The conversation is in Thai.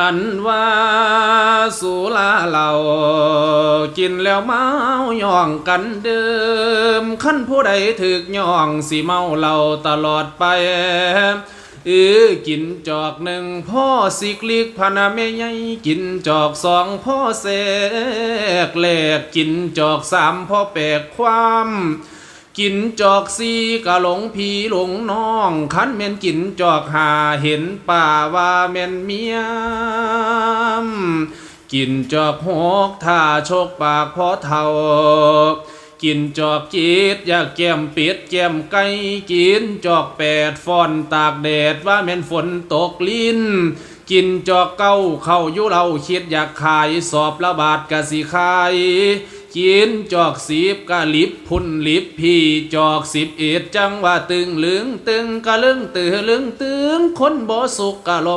อันว่าสุราเรากินแล้วเมาย่องกันเดิมขั้นผู้ใดถึกย่องสิเมาเราตลอดไปเออกินจอกหนึ่งพ่อสิกลิกพนาเมยใหญ่กินจอกสองพ่อเสกแลกกินจอกสามพ่อแปลกความ กินจอกซีกะหลงพีหลงน้องคันเม่นกินจอกหาเห็นป่าว่าแม่นเมียมกินจอกหกถ้าโชกปากพอเท่ากินจอกจีดอยากแก้มเป็ดแก้มไก่กินจอกแปดฟอนตากแดดว่าแม่นฝนตกลิ้น กินจอกเก้าเข้ายู่เราคิดอยากขายสอบระบาดกะสิขาย จีนจอกสิบกะลิบพุ่นลิบพี่จอกสิบเอ็ดจังว่าตึงเหลืองตึงกะลึงตือลึงตึงคนบ่สุกกะล